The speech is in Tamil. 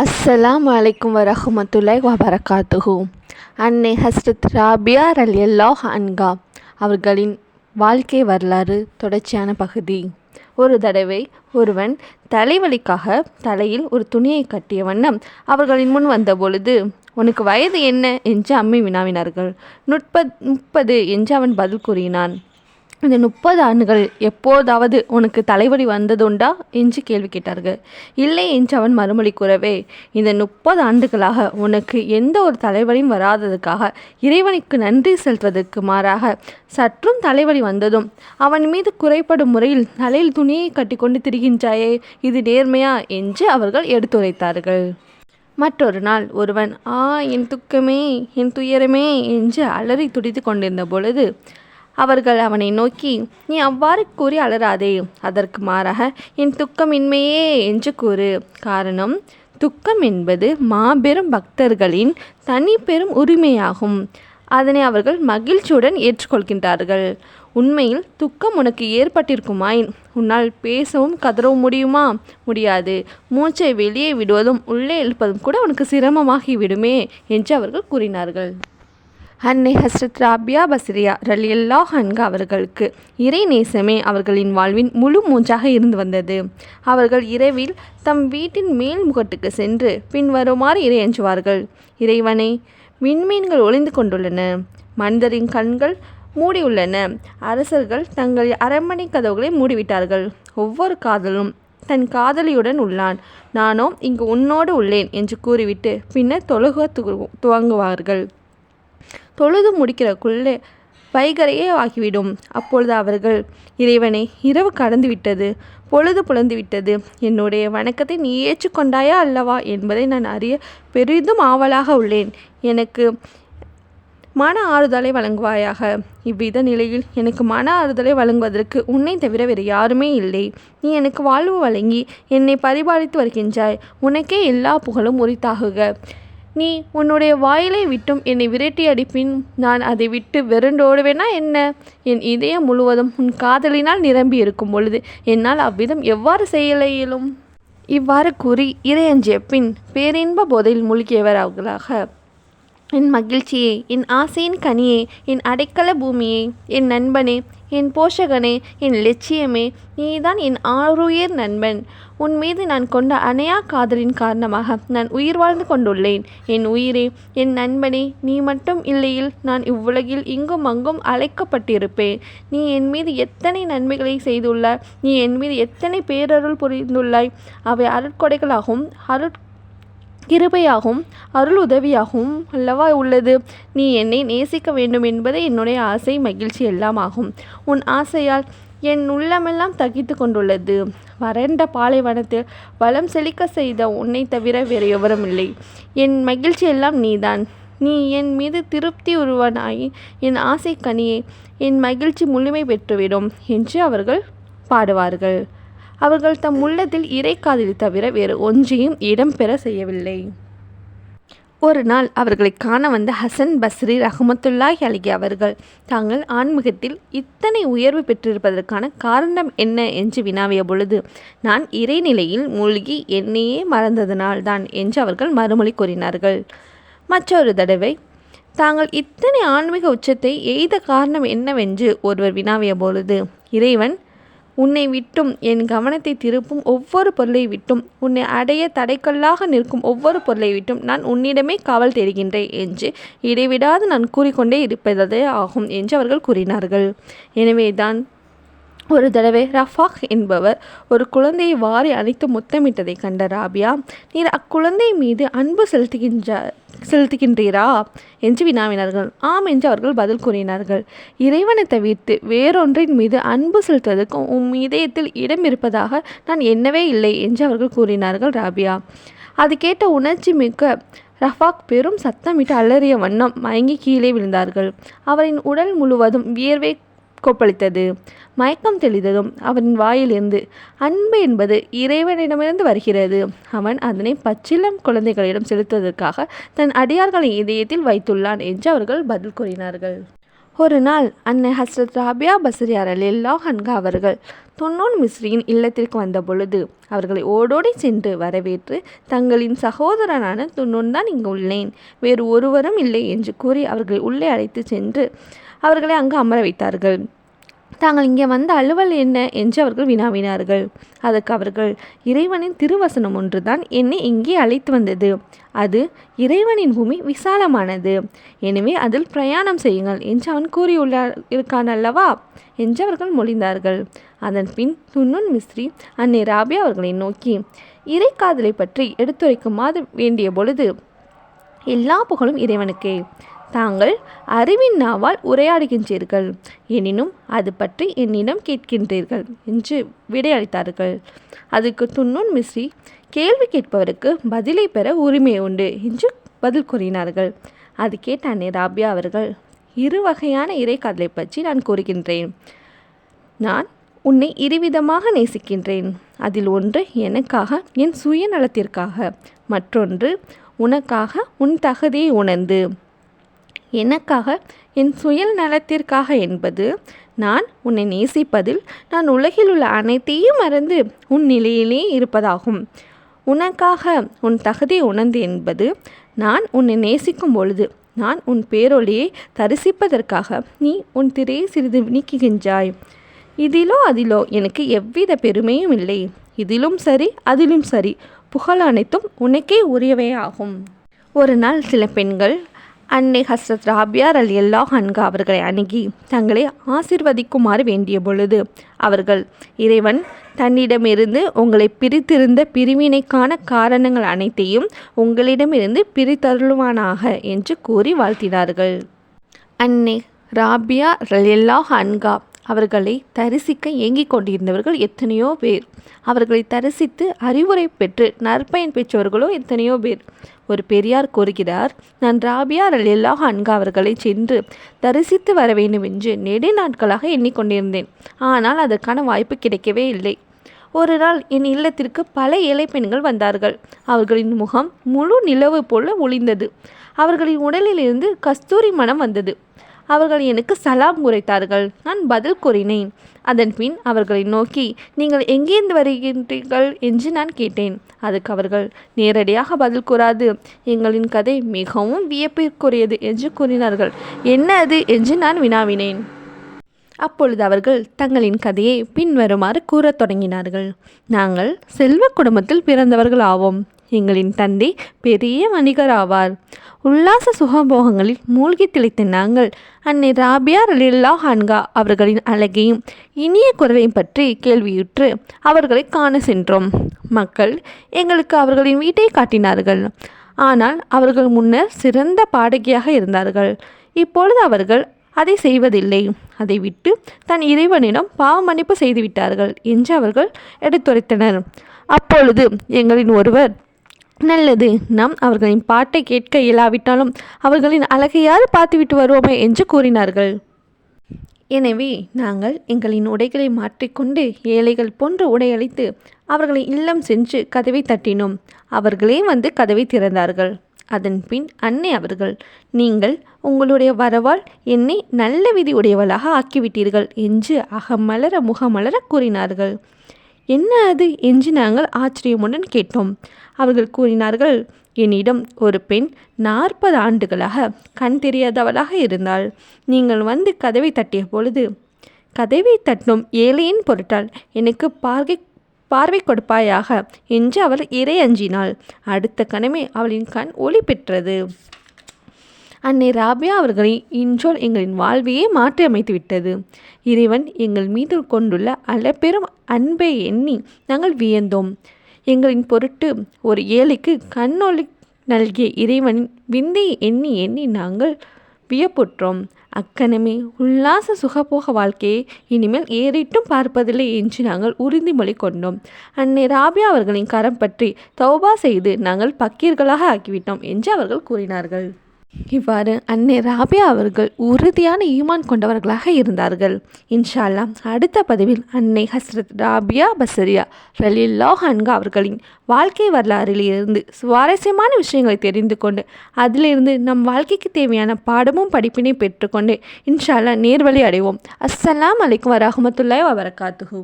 அஸ்ஸலாம் வலைக்கும் வரஹமத்துல்லாய் வபரகாத்துஹு. அன்னை ஹஸ்ரத் ராபியா ரலியல்லாஹ் அன்கா அவர்களின் வாழ்க்கை வரலாறு தொடர்ச்சியான பகுதி. ஒரு தடவை ஒருவன் தலைவலிக்காக தலையில் ஒரு துணியை கட்டிய வண்ணம் அவர்களின் முன் வந்தபொழுது உனக்கு வயது என்ன? என்று அம்மை வினாவினார்கள். நுட்ப முப்பது என்று அவன் பதில் கூறினான். இந்த முப்பது ஆண்டுகள் எப்போதாவது உனக்கு தலைவலி வந்ததுண்டா? என்று கேள்வி கேட்டார்கள். இல்லை என்று அவன் மறுமொழி கூறவே இந்த முப்பது ஆண்டுகளாக உனக்கு எந்த ஒரு தலைவலியும் வராததுக்காக இறைவனுக்கு நன்றி செலுத்துவதற்கு மாறாக சற்றும் தலைவலி வந்ததும் அவன் மீது குறைப்படும் முறையில் தலையில் துணியை கட்டிக்கொண்டு திரிகின்றாயே இது நேர்மையா? என்று அவர்கள் எடுத்துரைத்தார்கள். மற்றொரு நாள் ஒருவன் ஆ என் துக்கமே என் துயரமே என்று அலறி துடித்து கொண்டிருந்த பொழுது அவர்கள் அவனை நோக்கி நீ அவ்வாறு கூறி அலறாதே. அதற்கு மாறாக என் துக்கமின்மையே என்று கூறு. காரணம் துக்கம் என்பது மாபெரும் பக்தர்களின் தனி பெரும் உரிமையாகும். அதனை அவர்கள் மகிழ்ச்சியுடன் ஏற்றுக்கொள்கின்றார்கள். உண்மையில் துக்கம் உனக்கு ஏற்பட்டிருக்குமாயின் உன்னால் பேசவும் கதறவும் முடியுமா? முடியாது. மூச்சை வெளியே விடுவதும் உள்ளே இழுப்பதும் கூட உனக்கு சிரமமாகிவிடுமே என்று அவர்கள் கூறினார்கள். அன்னை ஹஸ்ரத் ராபியா பஸ்ரியா ரலியல்லா ஹன்கா அவர்களுக்கு இறை நேசமே அவர்களின் வாழ்வின் முழு மூஞ்சாக இருந்து வந்தது. அவர்கள் இரவில் தம் வீட்டின் மேல் முகட்டுக்கு சென்று பின்வருமாறு இறையஞ்சுவார்கள் இறைவனை விண்மீன்கள் ஒளிந்து கொண்டுள்ளன. மனிதரின் கண்கள் மூடியுள்ளன. அரசர்கள் தங்கள் அரண்மனை கதவுகளை மூடிவிட்டார்கள். ஒவ்வொரு காதலும் தன் காதலியுடன் உள்ளான். நானோ இங்கு உன்னோடு உள்ளேன் என்று கூறிவிட்டு பின்னர் தொழுக துவங்குவார்கள். தொழுது முடிக்கிறக்குள்ளே வைகரையே ஆகிவிடும். அப்பொழுது அவர்கள் இறைவனை இரவு கடந்து விட்டது பொழுது புலந்து விட்டது. என்னுடைய வணக்கத்தை நீ ஏற்றுக்கொண்டாயா அல்லவா? என்பதை நான் அறிய பெரிதும் ஆவலாக உள்ளேன். எனக்கு மன ஆறுதலை வழங்குவாயாக. இவ்வித நிலையில் எனக்கு மன ஆறுதலை வழங்குவதற்கு உன்னை தவிர வேறு யாருமே இல்லை. நீ எனக்கு வாழ்வு வழங்கி என்னை பரிபாலித்து வருகின்றாய். உனக்கே எல்லா புகழும் உரித்தாகுக. நீ உன்னுடைய வாயிலை விட்டும் என்னை விரட்டி அடிப்பின் நான் அதை விட்டு வெறுண்டோடுவேனா என்ன? என் இதயம் முழுவதும் உன் காதலினால் நிரம்பி இருக்கும் பொழுது என்னால் அவ்விதம் எவ்வாறு செய்யல இயலும் இவ்வாறு கூறி இறையஞ்சிய பின் பேரின்ப போதையில் அவர்களாக என் மகிழ்ச்சியே என் ஆசையின் கனியே என் அடைக்கல பூமியே என் நண்பனே என் போஷகனே என் லட்சியமே நீதான் என் ஆருயிர் நண்பன். உன் மீது நான் கொண்ட அணையா காதலின் காரணமாக நான் உயிர் வாழ்ந்து கொண்டுள்ளேன். என் உயிரே என் நண்பனே நீ மட்டும் இல்லையில் நான் இவ்வுலகில் இங்கும் அங்கும் அழைக்கப்பட்டிருப்பேன். நீ என் மீது எத்தனை நன்மைகளை செய்துள்ளாய்? நீ என் மீது எத்தனை பேரருள் புரிந்துள்ளாய்? அவை அருட்கொடைகளாகவும் அருட் கிருபையாகவும் அருள் உதவியாகவும் அல்லவா உள்ளது. நீ என்னை நேசிக்க வேண்டும் என்பதே என்னுடைய ஆசை மகிழ்ச்சி எல்லாம் ஆகும் உன் ஆசையால் என் உள்ளமெல்லாம் தகித்து கொண்டுள்ளது. வறண்ட பாலைவனத்தில் வளம் செழிக்க செய்த உன்னை தவிர வேறு எவரும் இல்லை. என் மகிழ்ச்சி எல்லாம் நீதான். நீ என் மீது திருப்தி உருவனாய். என் ஆசை கனியே. என் மகிழ்ச்சி முழுமை பெற்றுவிடும் என்று அவர்கள் பாடுவார்கள். அவர்கள் தம் உள்ளத்தில் இறை காதலி தவிர வேறு ஒன்றையும் இடம்பெற செய்யவில்லை. ஒரு நாள் அவர்களை காண வந்த ஹசன் பஸ்ரி ரஹமத்துல்லாஹி அலிகி அவர்கள் தாங்கள் ஆன்மீகத்தில் இத்தனை உயர்வு பெற்றிருப்பதற்கான காரணம் என்ன என்று வினாவிய பொழுது நான் இறைநிலையில் மூழ்கி என்னையே மறந்ததனால்தான் என்று அவர்கள் மறுமொழி கூறினார்கள். மற்றொரு தடவை தாங்கள் இத்தனை ஆன்மீக உச்சத்தை எய்த காரணம் என்னவென்று ஒருவர் வினாவிய பொழுது இறைவன் உன்னை விட்டும் என் கவனத்தை திருப்பும் ஒவ்வொரு பொருளை விட்டும் உன்னை அடைய தடைக்கல்லாக நிற்கும் ஒவ்வொரு பொருளை விட்டும் நான் உன்னிடமே காவல் தேடுகின்றேன் என்று இடைவிடாது நான் கூறிக்கொண்டே இருப்பதே ஆகும் என்று அவர்கள் கூறினார்கள். எனவேதான் ஒரு தடவை ரஃபாக் என்பவர் ஒரு குழந்தையை வாரி அணைத்து முத்தமிட்டதை கண்ட ராபியா நீர் அக்குழந்தை மீது அன்பு செலுத்துகின்ற செலுத்துகின்றீரா? என்று வினாவினார்கள். ஆம் என்று அவர்கள் பதில் கூறினார்கள். இறைவனை தவிர்த்து வேறொன்றின் மீது அன்பு செலுத்துவதற்கு உம் இதயத்தில் இடம் இருப்பதாக நான் எண்ணவே இல்லை என்று அவர்கள் கூறினார்கள் ராபியா. அது கேட்ட உணர்ச்சி மிக்க ரஃபாக் பெரும் சத்தமிட்டு அலறிய வண்ணம் மயங்கி கீழே விழுந்தார்கள். அவரின் உடல் முழுவதும் வியர்வை கொப்பளித்தது. மயக்கம் தெளிந்ததும் அவன் வாயிலிருந்து அன்பு என்பது இறைவனிடமிருந்து வருகிறது. அவன் அதனை பச்சிலம் குழந்தைகளிடம் செலுத்துவதற்காக தன் அடியார்களின் இதயத்தில் வைத்துள்ளான் என்று அவர்கள் பதில் கூறினார்கள். ஒரு நாள் அன்னை ஹஸ்ரத் ராபியா பசரியார் அலில்லாஹ் ஹன்கா அவர்கள் தொன்னூன் மிஸ்ரியின் இல்லத்திற்கு வந்த பொழுது அவர்களை ஓடோடி சென்று வரவேற்று தங்களின் சகோதரனான துன்னூன் தான் இங்கு உள்ளேன். வேறு ஒருவரும் இல்லை என்று கூறி அவர்களை உள்ளே அழைத்து சென்று அவர்களை அங்கு அமர வைத்தார்கள். தாங்கள் இங்கே வந்த அலுவல் என்ன என்று அவர்கள் வினாவினார்கள். அதற்கு அவர்கள் இறைவனின் திருவசனம் ஒன்றுதான் என்னை இங்கே அழைத்து வந்தது. அது இறைவனின் பூமி விசாலமானது. எனவே அதில் பிரயாணம் செய்யுங்கள் என்று அவன் கூறியுள்ளார் இருக்கான் அல்லவா? என்று அவர்கள் மொழிந்தார்கள். அதன் பின் துன்னுன் மிஸ்ரி அன்னை ராபியா அவர்களை நோக்கி இறைக்காதலை பற்றி எடுத்துரைக்குமாறு வேண்டிய பொழுது எல்லா புகழும் இறைவனுக்கே. தாங்கள் அறிவின் நாவால் உரையாடுகின்றீர்கள். எனினும் அது பற்றி என்னிடம் கேட்கின்றீர்கள் என்று விடையளித்தார்கள். அதுக்கு துன்னுன் மிஸ்ரி கேள்வி கேட்பவருக்கு பதிலை பெற உரிமை உண்டு என்று பதில் கூறினார்கள். அது கேட்ட அன்னை ராபியா அவர்கள் இரு வகையான இறைக்கதலை பற்றி நான் கூறுகின்றேன். நான் உன்னை இருவிதமாக நேசிக்கின்றேன். அதில் ஒன்று எனக்காக என் சுயநலத்திற்காக. மற்றொன்று உனக்காக உன் தகுதியை உணர்ந்து. எனக்காக என் சுயல் நலத்திற்காக என்பது நான் உன்னை நேசிப்பதில் நான் உலகில் உள்ள அனைத்தையும் மறந்து உன் நிலையிலே இருப்பதாகும். உனக்காக உன் தகுதி உணர்ந்து என்பது நான் உன்னை நேசிக்கும் பொழுது நான் உன் பேரொழியை தரிசிப்பதற்காக நீ உன் திரையை சிறிது நீக்குகின்றாய். இதிலோ அதிலோ எனக்கு எவ்வித பெருமையும் இல்லை. இதிலும் சரி அதிலும் சரி. புகழ் அனைத்தும் உனக்கே உரியவையாகும். ஒரு நாள் சில பெண்கள் அன்னை ஹஸ்ரத் ராபியார் அல் எல்லா ஹன்கா அவர்களை அணுகி தங்களை ஆசிர்வதிக்குமாறு வேண்டிய பொழுது அவர்கள் இறைவன் தன்னிடமிருந்து உங்களை பிரித்திருந்த பிரிவினைக்கான காரணங்கள் அனைத்தையும் உங்களிடமிருந்து பிரித்தருளுவானாக என்று கூறி வாழ்த்தினார்கள். அன்னை ராபியா ரலியல்லாஹ் ஹன்கா அவர்களை தரிசிக்க ஏங்கிக் கொண்டிருந்தவர்கள் எத்தனையோ பேர். அவர்களை தரிசித்து அறிவுரை பெற்று நற்பயன் பெற்றவர்களோ எத்தனையோ பேர். ஒரு பெரியார் கூறுகிறார் நான் ராபியா அல்லாஹ் அன்கா அவர்களை சென்று தரிசித்து வர வேண்டும் என்று நெடு நாட்களாக எண்ணிக்கொண்டிருந்தேன். ஆனால் அதற்கான வாய்ப்பு கிடைக்கவே இல்லை. ஒரு நாள் என் இல்லத்திற்கு பல ஏழை பெண்கள் வந்தார்கள். அவர்களின் முகம் முழு நிலவு போல ஒளிந்தது. அவர்களின் உடலிலிருந்து கஸ்தூரி மனம் வந்தது. அவர்கள் எனக்கு சலாம் உரைத்தார்கள். நான் பதில் கூறினேன். அதன் பின் அவர்களை நோக்கி நீங்கள் எங்கேருந்து வருகின்றீர்கள்? என்று நான் கேட்டேன். அதுக்கு அவர்கள் நேரடியாக பதில் கூறாது. எங்களின் கதை மிகவும் வியப்பிற்குரியது என்று கூறினார்கள். என்ன அது? என்று நான் வினாவினேன். அப்பொழுது அவர்கள் தங்களின் கதையை பின்வருமாறு கூறத் தொடங்கினார்கள். நாங்கள் செல்வ குடும்பத்தில் பிறந்தவர்கள் ஆவோம் எங்களின் தந்தை பெரிய வணிகர் ஆவார் உல்லாச சுகபோகங்களில் மூழ்கி திளைத்த நாங்கள் அன்னை ராபியா ரலில்லா ஹான்கா அவர்களின் அழகையும் இனிய குரலையும் பற்றி கேள்வியுற்று அவர்களை காண சென்றோம். மக்கள் எங்களுக்கு அவர்களின் வீட்டை காட்டினார்கள். ஆனால் அவர்கள் முன்னர் சிறந்த பாடகியாக இருந்தார்கள். இப்பொழுது அவர்கள் அதை செய்வதில்லை. அதை விட்டு தன் இறைவனிடம் பாவ மன்னிப்பு செய்துவிட்டார்கள் என்று அவர்கள் எடுத்துரைத்தனர். அப்பொழுது எங்களின் ஒருவர் நல்லது. நாம் அவர்களின் பாட்டை கேட்க இயலாவிட்டாலும் அவர்களின் அழகையாவது பார்த்துவிட்டு வருவோமே என்று கூறினார்கள். எனவே நாங்கள் எங்களின் உடைகளை மாற்றிக்கொண்டு ஏழைகள் போன்று உடையளித்து அவர்களை இல்லம் சென்று கதவை தட்டினோம். அவர்களே வந்து கதவை திறந்தார்கள். அதன் பின் அன்னை அவர்கள் நீங்கள் உங்களுடைய வரவால் என்னை நல்ல விதி உடையவளாக ஆக்கிவிட்டீர்கள் என்று அகமலர முகமலர கூறினார்கள். என்ன அது? என்று நாங்கள் ஆச்சரியமுடன் கேட்டோம். அவர்கள் கூறினார்கள் என்னிடம் ஒரு பெண் நாற்பது ஆண்டுகளாக கண் தெரியாதவளாக இருந்தாள். நீங்கள் வந்து கதவை தட்டிய பொழுது கதவை தட்டும் ஏழையின் பொருட்டால் எனக்கு பார்வை பார்வை கொடுப்பாயாக என்று அவள் இறை அஞ்சினாள் அடுத்த கணமே அவளின் கண் ஒளி பெற்றது. அன்னை ராபியா அவர்களை இன்றோல் எங்களின் வாழ்வையே மாற்றி அமைத்து விட்டது இறைவன் எங்கள் மீது கொண்டுள்ள அளப்பெரும் அன்பை எண்ணி நாங்கள் வியந்தோம். எங்களின் பொருட்டு ஒரு ஏழைக்கு கண்ணொளி நல்கிய இறைவனின் விந்தையை எண்ணி எண்ணி நாங்கள் வியப்புற்றோம். அக்கணமே உல்லாச சுகபோக வாழ்க்கையை இனிமேல் ஏறிட்டும் பார்ப்பதில்லை என்று நாங்கள் உறுதிமொழி கொண்டோம். அன்னை ராபியா அவர்களின் கரம் பற்றி தௌபா செய்து நாங்கள் பக்கீர்களாக ஆக்கிவிட்டோம் என்று அவர்கள் கூறினார்கள். இவ்வாறு அன்னை ராபியா அவர்கள் உறுதியான ஈமான் கொண்டவர்களாக இருந்தார்கள். இன்ஷா அடுத்த பதிவில் அன்னை ஹஸ்ரத் ராபியா பசரியா ரலில்லா ஹன்கா அவர்களின் வாழ்க்கை வரலாறில் இருந்து சுவாரஸ்யமான விஷயங்களை தெரிந்து கொண்டு அதிலிருந்து நம் வாழ்க்கைக்கு தேவையான பாடமும் படிப்பினை பெற்றுக்கொண்டு இன்ஷா அல்லாஹ் நேர்வழி அடைவோம். அஸ்ஸலாம் அலைக்கும் வரஹ்மத்துல்லாஹி வபரகாத்துஹு.